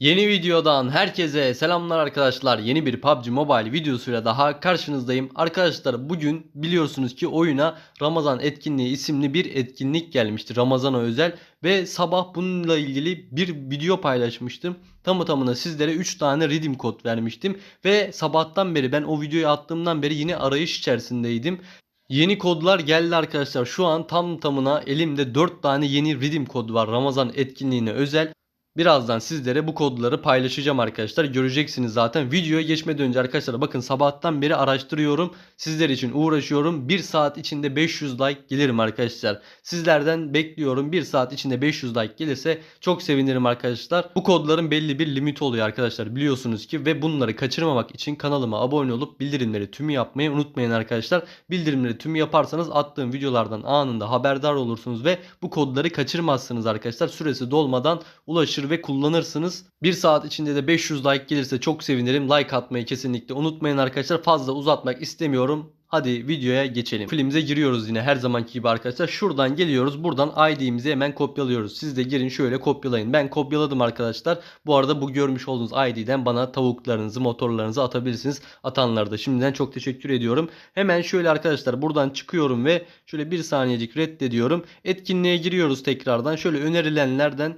Yeni videodan herkese selamlar arkadaşlar. Yeni bir PUBG Mobile videosuyla daha karşınızdayım. Arkadaşlar bugün biliyorsunuz ki oyuna Ramazan etkinliği isimli bir etkinlik gelmişti. Ramazan'a özel ve sabah bununla ilgili bir video paylaşmıştım. Tamı tamına sizlere 3 tane redeem kod vermiştim ve sabahtan beri ben o videoyu attığımdan beri yine arayış içerisindeydim. Yeni kodlar geldi arkadaşlar. Şu an tam tamına elimde 4 tane yeni redeem kod var Ramazan etkinliğine özel. Birazdan sizlere bu kodları paylaşacağım arkadaşlar. Göreceksiniz zaten. Videoya geçmeden önce arkadaşlar bakın sabahtan beri araştırıyorum. Sizler için uğraşıyorum. 1 saat içinde 500 like gelirim arkadaşlar. Sizlerden bekliyorum. 1 saat içinde 500 like gelirse çok sevinirim arkadaşlar. Bu kodların belli bir limiti oluyor arkadaşlar. Biliyorsunuz ki ve bunları kaçırmamak için kanalıma abone olup bildirimleri tümü yapmayı unutmayın arkadaşlar. Bildirimleri tümü yaparsanız attığım videolardan anında haberdar olursunuz ve bu kodları kaçırmazsınız arkadaşlar. Süresi dolmadan ulaşır ve kullanırsınız. 1 saat içinde de 500 like gelirse çok sevinirim. Like atmayı kesinlikle unutmayın arkadaşlar. Fazla uzatmak istemiyorum. Hadi videoya geçelim. Filmimize giriyoruz yine her zamanki gibi arkadaşlar. Şuradan geliyoruz. Buradan ID'mizi hemen kopyalıyoruz. Siz de girin şöyle kopyalayın. Ben kopyaladım arkadaşlar. Bu arada bu görmüş olduğunuz ID'den bana tavuklarınızı, motorlarınızı atabilirsiniz. Atanlara da şimdiden çok teşekkür ediyorum. Hemen şöyle arkadaşlar buradan çıkıyorum ve şöyle bir saniyecik reddediyorum. Etkinliğe giriyoruz tekrardan. Şöyle önerilenlerden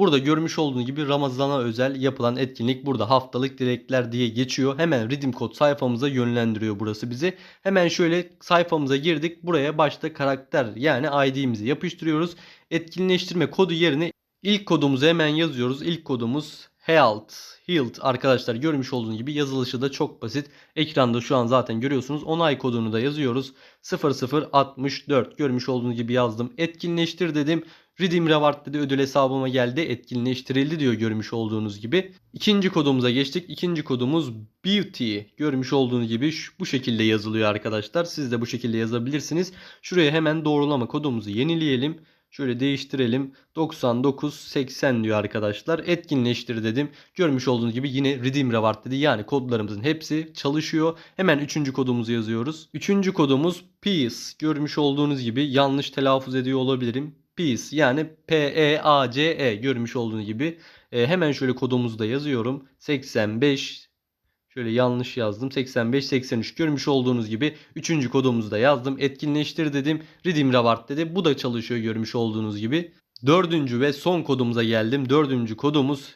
Burada görmüş olduğunuz gibi Ramazan'a özel yapılan etkinlik burada haftalık dilekler diye geçiyor. Hemen Redeem Code sayfamıza yönlendiriyor burası bizi. Hemen şöyle sayfamıza girdik. Buraya başta karakter yani ID'mizi yapıştırıyoruz. Etkinleştirme kodu yerine ilk kodumuzu hemen yazıyoruz. İlk kodumuz Health. Health arkadaşlar görmüş olduğunuz gibi yazılışı da çok basit. Ekranda şu an zaten görüyorsunuz. Onay kodunu da yazıyoruz. 0064 görmüş olduğunuz gibi yazdım. Etkinleştir dedim. Redeem Reward dedi ödül hesabıma geldi etkinleştirildi diyor görmüş olduğunuz gibi. İkinci kodumuza geçtik. İkinci kodumuz Beauty. Görmüş olduğunuz gibi şu- bu şekilde yazılıyor arkadaşlar. Siz de bu şekilde yazabilirsiniz. Şuraya hemen doğrulama kodumuzu yenileyelim. Şöyle değiştirelim. 9980 diyor arkadaşlar. Etkinleştir dedim. Görmüş olduğunuz gibi yine Redeem Reward dedi. Yani kodlarımızın hepsi çalışıyor. Hemen üçüncü kodumuzu yazıyoruz. Üçüncü kodumuz Peace. Görmüş olduğunuz gibi yanlış telaffuz ediyor olabilirim. Peace yani P-E-A-C-E görmüş olduğunuz gibi. E, hemen şöyle kodumuzu da yazıyorum. 85 Şöyle yanlış yazdım. 85 83 görmüş olduğunuz gibi 3. kodumuzu da yazdım. Etkinleştir dedim. Redeem Reward dedi. Bu da çalışıyor görmüş olduğunuz gibi. Dördüncü ve son kodumuza geldim. Dördüncü kodumuz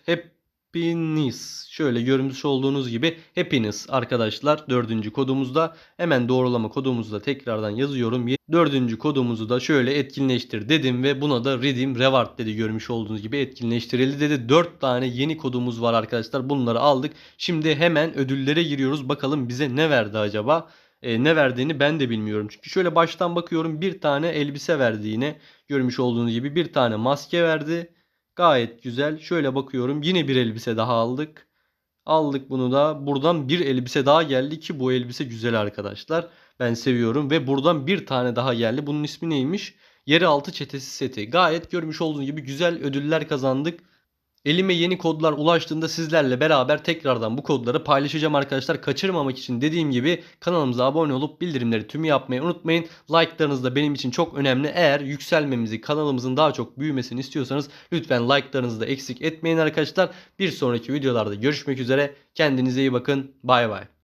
Happiness. Şöyle görmüş olduğunuz gibi Happiness arkadaşlar. Dördüncü kodumuzda hemen doğrulama kodumuzu da tekrardan yazıyorum. Dördüncü kodumuzu da şöyle etkinleştir dedim ve buna da Redeem Reward dedi görmüş olduğunuz gibi etkinleştirildi dedi. 4 tane yeni kodumuz var arkadaşlar. Bunları aldık. Şimdi hemen ödüllere giriyoruz. Bakalım bize ne verdi acaba? E, ne verdiğini ben de bilmiyorum. Çünkü şöyle baştan bakıyorum bir tane elbise verdi yine. Görmüş olduğunuz gibi bir tane maske verdi. Gayet güzel. Şöyle bakıyorum yine bir elbise daha aldık. Aldık bunu da. Buradan bir elbise daha geldi ki bu elbise güzel arkadaşlar. Ben seviyorum ve buradan bir tane daha geldi. Bunun ismi neymiş? Yeraltı çetesi seti. Gayet görmüş olduğunuz gibi güzel ödüller kazandık. Elime yeni kodlar ulaştığında sizlerle beraber tekrardan bu kodları paylaşacağım arkadaşlar. Kaçırmamak için dediğim gibi kanalımıza abone olup bildirimleri tümü yapmayı unutmayın. Like'larınız da benim için çok önemli. Eğer yükselmemizi, kanalımızın daha çok büyümesini istiyorsanız lütfen like'larınızı da eksik etmeyin arkadaşlar. Bir sonraki videolarda görüşmek üzere. Kendinize iyi bakın. Bay bay.